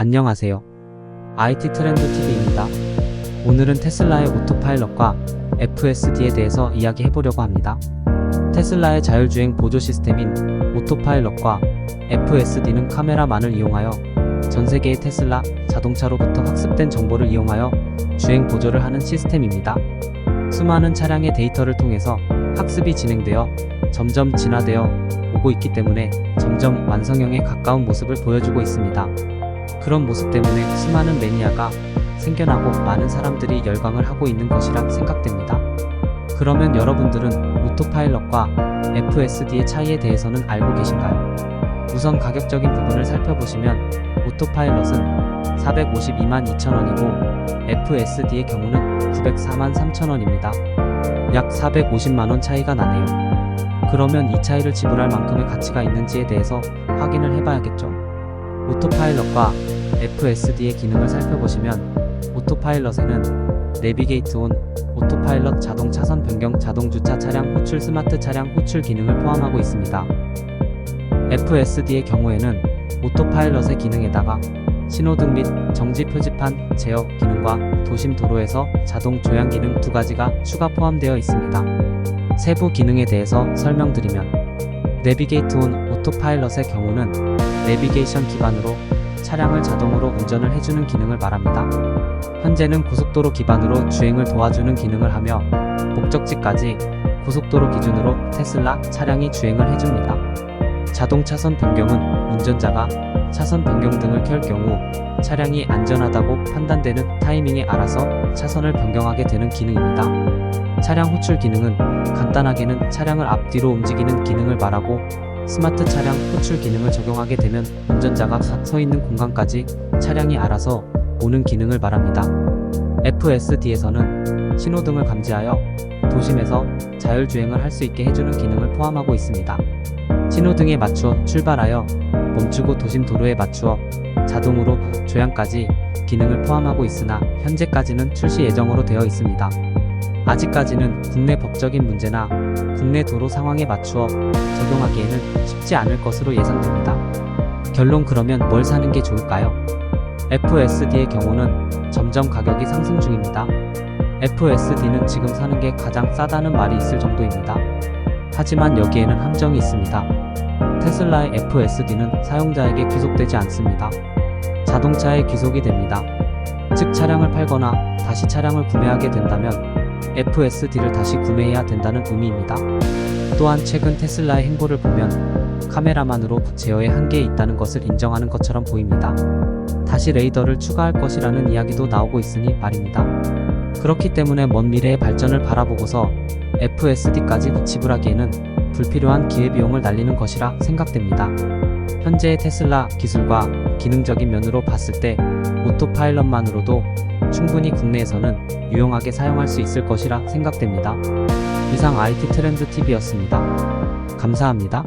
안녕하세요. IT 트렌드 TV입니다. 오늘은 테슬라의 오토파일럿과 FSD에 대해서 이야기해 보려고 합니다. 테슬라의 자율주행 보조 시스템인 오토파일럿과 FSD는 카메라만을 이용하여 전 세계의 테슬라 자동차로부터 학습된 정보를 이용하여 주행 보조를 하는 시스템입니다. 수많은 차량의 데이터를 통해서 학습이 진행되어 점점 진화되어 오고 있기 때문에 점점 완성형에 가까운 모습을 보여주고 있습니다. 그런 모습 때문에 수많은 매니아가 생겨나고 많은 사람들이 열광을 하고 있는 것이라 생각됩니다. 그러면 여러분들은 오토파일럿과 FSD의 차이에 대해서는 알고 계신가요? 우선 가격적인 부분을 살펴보시면 오토파일럿은 452만 2천원이고 FSD의 경우는 904만 3천원입니다. 약 450만원 차이가 나네요. 그러면 이 차이를 지불할 만큼의 가치가 있는지에 대해서 확인을 해봐야겠죠. 오토파일럿과 FSD의 기능을 살펴보시면 오토파일럿에는 내비게이트 온, 오토파일럿 자동 차선 변경, 자동 주차 차량 호출 스마트 차량 호출 기능을 포함하고 있습니다. FSD의 경우에는 오토파일럿의 기능에다가 신호등 및 정지 표지판 제어 기능과 도심 도로에서 자동 조향 기능 두 가지가 추가 포함되어 있습니다. 세부 기능에 대해서 설명드리면 내비게이트 온 오토파일럿의 경우는 내비게이션 기반으로 차량을 자동으로 운전을 해주는 기능을 말합니다. 현재는 고속도로 기반으로 주행을 도와주는 기능을 하며 목적지까지 고속도로 기준으로 테슬라 차량이 주행을 해줍니다. 자동 차선 변경은 운전자가 차선 변경 등을 켤 경우 차량이 안전하다고 판단되는 타이밍에 알아서 차선을 변경하게 되는 기능입니다. 차량 호출 기능은 간단하게는 차량을 앞뒤로 움직이는 기능을 말하고 스마트 차량 호출 기능을 적용하게 되면 운전자가 서 있는 공간까지 차량이 알아서 오는 기능을 말합니다. FSD에서는 신호등을 감지하여 도심에서 자율주행을 할 수 있게 해주는 기능을 포함하고 있습니다. 신호등에 맞추어 출발하여 멈추고 도심 도로에 맞추어 자동으로 조향까지 기능을 포함하고 있으나 현재까지는 출시 예정으로 되어 있습니다. 아직까지는 국내 법적인 문제나 국내 도로 상황에 맞추어 적용하기에는 쉽지 않을 것으로 예상됩니다. 결론 그러면 뭘 사는 게 좋을까요? FSD의 경우는 점점 가격이 상승 중입니다. FSD는 지금 사는 게 가장 싸다는 말이 있을 정도입니다. 하지만 여기에는 함정이 있습니다. 테슬라의 FSD는 사용자에게 귀속되지 않습니다. 자동차에 귀속이 됩니다. 즉 차량을 팔거나 다시 차량을 구매하게 된다면 FSD를 다시 구매해야 된다는 의미입니다. 또한 최근 테슬라의 행보를 보면 카메라만으로 제어에 한계에 있다는 것을 인정하는 것처럼 보입니다. 다시 레이더를 추가할 것이라는 이야기도 나오고 있으니 말입니다. 그렇기 때문에 먼 미래의 발전을 바라보고서 FSD까지 지불하기에는 불필요한 기회비용을 날리는 것이라 생각됩니다. 현재의 테슬라 기술과 기능적인 면으로 봤을 때 오토파일럿만으로도 충분히 국내에서는 유용하게 사용할 수 있을 것이라 생각됩니다. 이상 IT 트렌드 TV였습니다. 감사합니다.